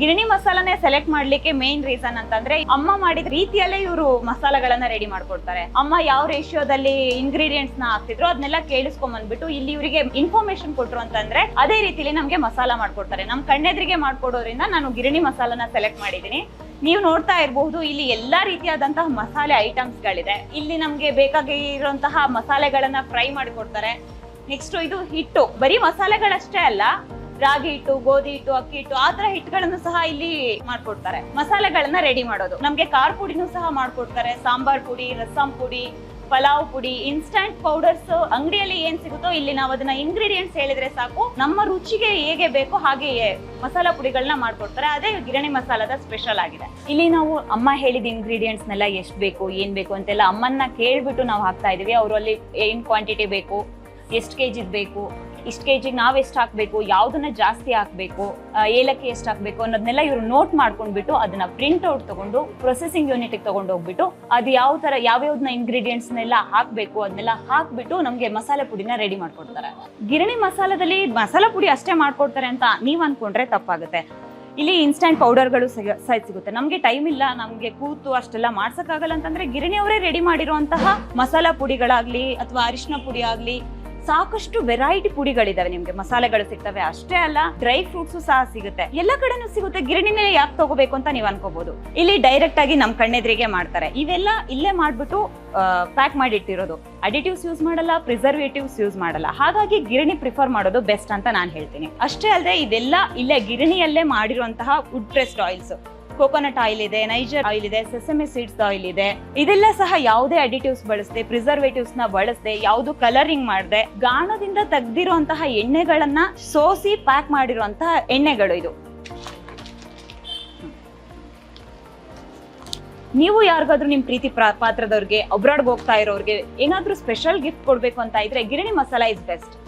ಗಿರಣಿ ಮಸಾಲಾನೇ ಸೆಲೆಕ್ಟ್ ಮಾಡ್ಲಿಕ್ಕೆ ಮೇನ್ ರೀಸನ್ ಅಂತಂದ್ರೆ ಅಮ್ಮ ಮಾಡಿದ ರೀತಿಯಲ್ಲೇ ಇವರು ಮಸಾಲೆಗಳನ್ನ ರೆಡಿ ಮಾಡ್ಕೊಡ್ತಾರೆ. ಅಮ್ಮ ಯಾವ ರೇಷಿಯೋದಲ್ಲಿ ಇಂಗ್ರೀಡಿಯೆಂಟ್ಸ್ನ ಹಾಕ್ತಿದ್ರು ಅದನ್ನೆಲ್ಲ ಕೇಳಿಸ್ಕೊಂಡ್ ಬಂದ್ಬಿಟ್ಟು ಇಲ್ಲಿ ಇವರಿಗೆ ಇನ್ಫಾರ್ಮೇಶನ್ ಕೊಟ್ರು ಅಂತಂದ್ರೆ ಅದೇ ರೀತಿಲಿ ನಮ್ಗೆ ಮಸಾಲ ಮಾಡ್ಕೊಡ್ತಾರೆ. ನಮ್ ಕಣ್ಣೆದ್ರಿಗೆ ಮಾಡ್ಕೊಡೋದ್ರಿಂದ ನಾನು ಗಿರಣಿ ಮಸಾಲಾನ ಸೆಲೆಕ್ಟ್ ಮಾಡಿದೀನಿ. ನೀವು ನೋಡ್ತಾ ಇರಬಹುದು, ಇಲ್ಲಿ ಎಲ್ಲಾ ರೀತಿಯಾದಂತಹ ಮಸಾಲೆ ಐಟಮ್ಸ್ ಗಳಿದೆ. ಇಲ್ಲಿ ನಮ್ಗೆ ಬೇಕಾಗಿರುವಂತಹ ಮಸಾಲೆಗಳನ್ನ ಫ್ರೈ ಮಾಡಿಕೊಡ್ತಾರೆ. ನೆಕ್ಸ್ಟ್ ಇದು ಹಿಟ್ಟು. ಬರೀ ಮಸಾಲೆಗಳಷ್ಟೇ ಅಲ್ಲ ರಾಗಿ ಹಿಟ್ಟು, ಗೋಧಿ ಹಿಟ್ಟು, ಅಕ್ಕಿ ಹಿಟ್ಟು, ಆ ತರ ಹಿಟ್ಟುಗಳನ್ನು ಸಹ ಇಲ್ಲಿ ಮಾಡ್ಕೊಡ್ತಾರೆ. ಮಸಾಲೆಗಳನ್ನ ರೆಡಿ ಮಾಡೋದು. ನಮ್ಗೆ ಖಾರ ಪುಡಿನೂ ಸಹ ಮಾಡ್ಕೊಡ್ತಾರೆ. ಸಾಂಬಾರ್ ಪುಡಿ, ರಸಂ ಪುಡಿ, ಪಲಾವ್ ಪುಡಿ ಇನ್ಸ್ಟಂಟ್ ಪೌಡರ್ಸ್ ಅಂಗಡಿಯಲ್ಲಿ ಏನ್ ಸಿಗುತ್ತೋ ಇಲ್ಲಿ ನಾವು ಅದನ್ನ ಇಂಗ್ರೀಡಿಯೆಂಟ್ಸ್ ಹೇಳಿದ್ರೆ ಸಾಕು. ನಮ್ಮ ರುಚಿಗೆ ಹೇಗೆ ಬೇಕೋ ಹಾಗೆಯೇ ಮಸಾಲಾ ಪುಡಿಗಳನ್ನ ಮಾಡ್ಕೊಡ್ತಾರೆ. ಅದೇ ಗಿರಣಿ ಮಸಾಲದ ಸ್ಪೆಷಲ್ ಆಗಿದೆ. ಇಲ್ಲಿ ನಾವು ಅಮ್ಮ ಹೇಳಿದ ಇಂಗ್ರೀಡಿಯೆಂಟ್ಸ್ ನೆಲ್ಲ ಎಷ್ಟು ಬೇಕು, ಏನ್ ಬೇಕು ಅಂತೆಲ್ಲ ಅಮ್ಮನ್ನ ಕೇಳ್ಬಿಟ್ಟು ನಾವು ಹಾಕ್ತಾ ಇದೀವಿ. ಅವರು ಅಲ್ಲಿ ಏನ್ ಕ್ವಾಂಟಿಟಿ ಬೇಕು ಎಷ್ಟು ಕೆ ಜಿದ್ ಬೇಕು, ಇಷ್ಟು ಕೆ ಜಿಗೆ ನಾವು ಎಷ್ಟು ಹಾಕಬೇಕು, ಯಾವುದನ್ನ ಜಾಸ್ತಿ ಹಾಕಬೇಕು ಏಲಕ್ಕಿ ಎಷ್ಟು ಹಾಕಬೇಕು ಅನ್ನೋದನ್ನೆಲ್ಲ ಇವರು ನೋಟ್ ಮಾಡ್ಕೊಂಡ್ಬಿಟ್ಟು ಅದನ್ನ ಪ್ರಿಂಟ್ ಔಟ್ ತಗೊಂಡು ಪ್ರೊಸೆಸಿಂಗ್ ಯೂನಿಟ್ಗೆ ತಗೊಂಡು ಹೋಗ್ಬಿಟ್ಟು ಅದು ಯಾವ ಥರ ಯಾವ್ಯಾವ್ದನ್ನ ಇಂಗ್ರೀಡಿಯೆಂಟ್ಸ್ನೆಲ್ಲ ಹಾಕಬೇಕು ಅದನ್ನೆಲ್ಲ ಹಾಕ್ಬಿಟ್ಟು ನಮಗೆ ಮಸಾಲೆ ಪುಡಿನ ರೆಡಿ ಮಾಡ್ಕೊಡ್ತಾರೆ. ಗಿರಣಿ ಮಸಾಲದಲ್ಲಿ ಮಸಾಲೆ ಪುಡಿ ಅಷ್ಟೇ ಮಾಡ್ಕೊಡ್ತಾರೆ ಅಂತ ನೀವು ಅನ್ಕೊಂಡ್ರೆ ತಪ್ಪಾಗುತ್ತೆ. ಇಲ್ಲಿ ಇನ್ಸ್ಟಂಟ್ ಪೌಡರ್ಗಳು ಸಿಗ ಸಹ ಸಿಗುತ್ತೆ. ನಮಗೆ ಟೈಮ್ ಇಲ್ಲ, ನಮಗೆ ಕೂತು ಅಷ್ಟೆಲ್ಲ ಮಾಡ್ಸೋಕ್ಕಾಗಲ್ಲ ಅಂತಂದ್ರೆ ಗಿರಣಿಯವರೇ ರೆಡಿ ಮಾಡಿರುವಂತಹ ಮಸಾಲ ಪುಡಿಗಳಾಗ್ಲಿ ಅಥವಾ ಅರಿಶಿನ ಪುಡಿ ಆಗ್ಲಿ ಸಾಕಷ್ಟು ವೆರೈಟಿ ಪುಡಿಗಳಿದಾವೆ ನಿಮ್ಗೆ. ಮಸಾಲೆಗಳು ಸಿಗ್ತವೆ, ಅಷ್ಟೇ ಅಲ್ಲ ಡ್ರೈ ಫ್ರೂಟ್ಸ್ ಸಹ ಸಿಗುತ್ತೆ. ಎಲ್ಲ ಕಡೆನೂ ಸಿಗುತ್ತೆ, ಗಿರಣಿನೇ ಯಾಕೆ ತಗೋಬೇಕು ಅಂತ ನೀವು ಅನ್ಕೋಬಹುದು ಇಲ್ಲಿ ಡೈರೆಕ್ಟ್ ಆಗಿ ನಮ್ ಕಣ್ಣೆದ್ರಿಗೆ ಮಾಡ್ತಾರೆ. ಇವೆಲ್ಲ ಇಲ್ಲೇ ಮಾಡ್ಬಿಟ್ಟು ಪ್ಯಾಕ್ ಮಾಡಿ ಇಟ್ಟಿರೋದು ಅಡಿಟಿವ್ಸ್ ಯೂಸ್ ಮಾಡಲ್ಲ ಪ್ರಿಸರ್ವೇಟಿವ್ಸ್ ಯೂಸ್ ಮಾಡಲ್ಲ. ಹಾಗಾಗಿ ಗಿರಣಿ ಪ್ರಿಫರ್ ಮಾಡೋದು ಬೆಸ್ಟ್ ಅಂತ ನಾನು ಹೇಳ್ತೀನಿ. ಅಷ್ಟೇ ಅಲ್ಲದೆ ಇದೆಲ್ಲ ಇಲ್ಲೇ ಗಿರಣಿಯಲ್ಲೇ ಮಾಡಿರುವಂತಹ wood pressed oils coconut oil ಇದೆ ನೈಜರ್ ಆಯಿಲ್ ಇದೆ ಸೆಸಮಿ ಸೀಡ್ಸ್ ಆಯಿಲ್ ಇದೆ. ಇದೆಲ್ಲ ಸಹ ಯಾವುದೇ ಅಡಿಟಿವ್ಸ್ ಬಳಸದೆ ಪ್ರಿಸರ್ವೇಟಿವ್ಸ್ನ ಬಳಸದೆ, ಯಾವುದು ಕಲರಿಂಗ್ ಮಾಡದೆ, ಗಾಣದಿಂದ ತೆಗ್ದಿರುವಂತಹ ಎಣ್ಣೆಗಳನ್ನ ಸೋಸಿ ಪ್ಯಾಕ್ ಮಾಡಿರುವಂತಹ ಎಣ್ಣೆಗಳು ಇದು. ನೀವು ಯಾರಿಗಾದ್ರೂ ನಿಮ್ ಪ್ರೀತಿ ಪ್ರಾ- ಪಾತ್ರದವ್ರಿಗೆ ಅಬ್ರಾಡ್ಗೆ ಹೋಗ್ತಾ ಇರೋರಿಗೆ ಏನಾದ್ರೂ ಸ್ಪೆಷಲ್ ಗಿಫ್ಟ್ ಕೊಡ್ಬೇಕು ಅಂತ ಇದ್ರೆ ಗಿರಣಿ ಮಸಾಲ ಇಸ್ ಬೆಸ್ಟ್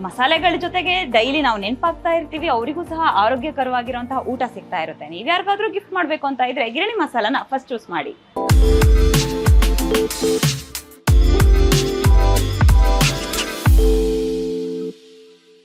ಮಸಾಲೆಗಳ ಜೊತೆಗೆ ಡೈಲಿ ನಾವು ನೆನಪಾಗ್ತಾ ಇರ್ತೀವಿ, ಅವರಿಗೂ ಸಹ ಆರೋಗ್ಯಕರವಾಗಿರುವಂತಹ ಊಟ ಸಿಗ್ತಾ ಇರುತ್ತೆ. ನೀವು ಯಾರಿಗಾದ್ರೂ ಗಿಫ್ಟ್ ಮಾಡಬೇಕು ಅಂತ ಇದ್ರೆ, ಗಿರಣಿ ಮಸಾಲನ ಫಸ್ಟ್ ಚೂಸ್ ಮಾಡಿ.